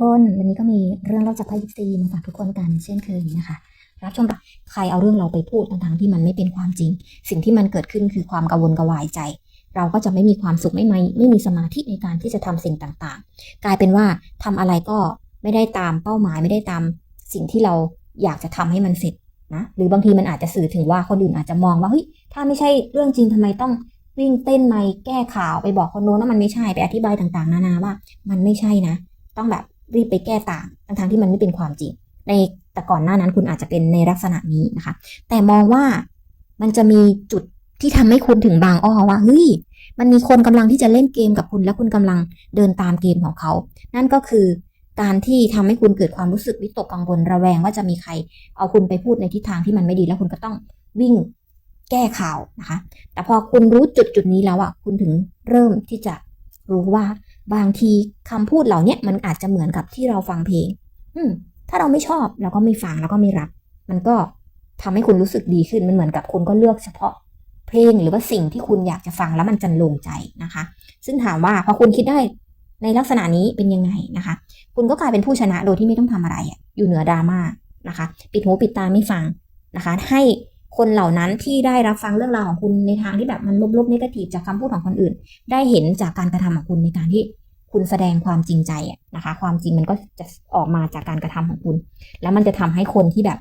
คนวันนี้ก็มีเรื่องเล่าจากไพ่ยิปซีมาฝากทุกคนกันเช่นเคยนะคะ รับชมรับใครเอาเรื่องเราไปพูดทั้งที่มันไม่เป็นความจริง สิ่งที่มันเกิดขึ้นคือความกังวลกระวายใจ เราก็จะไม่มีความสุขไม่ไม่ไม่มีสมาธิในการที่จะทำสิ่งต่างๆ กลายเป็นว่าทำอะไรก็ไม่ได้ตามเป้าหมายไม่ได้ตามสิ่งที่เราอยากจะทำให้มันเสร็จนะหรือบางทีมันอาจจะสื่อถึงว่าคนอื่นอาจจะมองว่าเฮ้ยถ้าไม่ใช่เรื่องจริงทำไมต้องวิ่งเต้นไม่แก้ข่าวไปบอกคนโน้นว่ามันไม่ใช่ไปอธิบายต่างๆ นานาว่า มันไม่ใช่นะ ต้องแบบ รีบไปแก้ต่างทั้งที่มันไม่เป็นความจริง ในแต่ก่อนหน้านั้นคุณอาจจะเป็นในลักษณะนี้นะคะ แต่มองว่ามันจะมีจุดที่ทำให้คุณถึงบางอ้อว่าเฮ้ยมันมีคนกำลังที่จะเล่นเกมกับคุณ และคุณกำลังเดินตามเกมของเขา นั่นก็คือการที่ทำให้คุณเกิดความรู้สึกวิตกกังวลระแวงว่าจะมีใครเอาคุณไปพูดในทิศทางที่มันไม่ดีแล้วคุณก็ต้องวิ่งแก้ข่าวนะคะ แต่พอคุณรู้จุดจุดนี้แล้วอะคุณถึงเริ่มที่จะรู้ว่า บางทีคำพูดเหล่านี้มันอาจจะเหมือนกับที่เราฟังเพลง อืม ถ้าเราไม่ชอบเราก็ไม่ฟังแล้วก็ไม่รับ มันก็ทำให้คุณรู้สึกดีขึ้นมันเหมือนกับคุณก็เลือกเฉพาะเพลงหรือว่าสิ่งที่คุณอยากจะฟังแล้วมันจะลงใจนะคะ ซึ่งถามว่าพอคุณคิดได้ในลักษณะนี้เป็นยังไงนะคะ คุณก็กลายเป็นผู้ชนะโดยที่ไม่ต้องทำอะไรอยู่เหนือดราม่านะคะ ปิดหูปิดตาไม่ฟังนะคะ ให้คนเหล่านั้นที่ได้รับฟังเรื่องราวของคุณในทางที่แบบมันลบๆนกาทีฟจากคำพูดของคนอื่น ได้เห็นจากการกระทำของคุณในการที่ คุณแสดงความจริงใจนะคะ ความจริงมันก็จะออกมาจากการกระทำของคุณ แล้วมันจะทำให้คนที่แบบ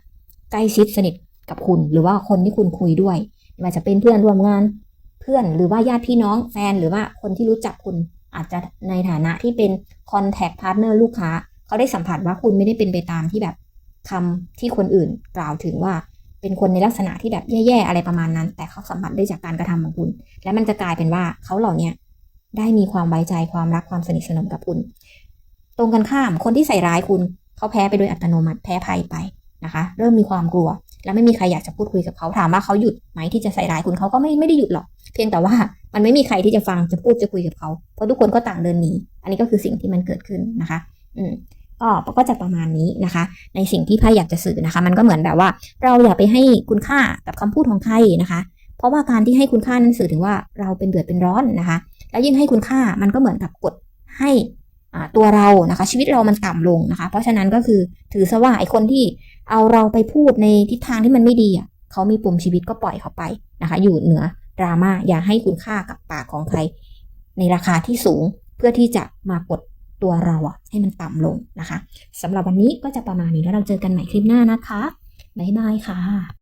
ใกล้ชิดสนิทกับคุณ หรือว่าคนที่คุณคุยด้วยไม่ว่าจะเป็นเพื่อนร่วมงาน เพื่อนหรือว่าญาติพี่น้องแฟนหรือว่าคนที่รู้จักคุณอาจจะในฐานะที่เป็น contact partner ลูกค้า เขาได้สัมผัสว่าคุณไม่ได้เป็นไปตามที่แบบคำที่คนอื่นกล่าวถึงว่าเป็นคนในลักษณะที่แบบแย่ๆอะไรประมาณนั้น แต่เขาสัมผัสได้จากการกระทำของคุณ และมันจะกลายเป็นว่าเขาเหล่านี้ ได้มีความไว้ใจความรักความสนิทสนมกับคุณ ตรงกันข้ามคนที่ใส่ร้ายคุณเขาแพ้ไปโดยอัตโนมัติแพ้ภัยไปนะคะ เริ่มมีความกลัว แล้วไม่มีใครอยากจะพูดคุยกับเขาถามว่าเขาหยุดไหมที่จะใส่ร้ายคุณเขาก็ไม่ไม่ได้หยุดหรอก เพียงแต่ว่ามันไม่มีใครที่จะฟังจะพูดจะคุยกับเขาเพราะทุกคนก็ต่างเดินหนีอันนี้ก็คือสิ่งที่มันเกิดขึ้นนะคะ อืมก็ก็จะประมาณนี้นะคะ ในสิ่งที่ไพ่อยากจะสื่อนะคะ มันก็เหมือนแบบว่า เราอย่าไปให้คุณค่ากับคำพูดของใครนะคะ เพราะว่าการที่ให้คุณค่านั้นสื่อถึงว่าเราเป็นเดือดเป็นร้อนนะคะ แล้วยิ่งให้คุณค่ามันก็เหมือนกับกดให้ตัวเรานะคะ ชีวิตเรามันต่ำลงนะคะ เพราะฉะนั้นก็คือถือซะว่าไอ้คนที่เอาเราไปพูดในทิศทางที่มันไม่ดีอะเขามีปมชีวิตก็ปล่อยเขาไปนะคะ อยู่เหนือดราม่าอย่าให้คุณค่ากับปากของใคร ในราคาที่สูงเพื่อที่จะมากดตัวเราอะให้มันต่ำลงนะคะสำหรับวันนี้ก็จะประมาณนี้แล้วเราเจอกันใหม่คลิปหน้านะคะบ๊ายบายค่ะ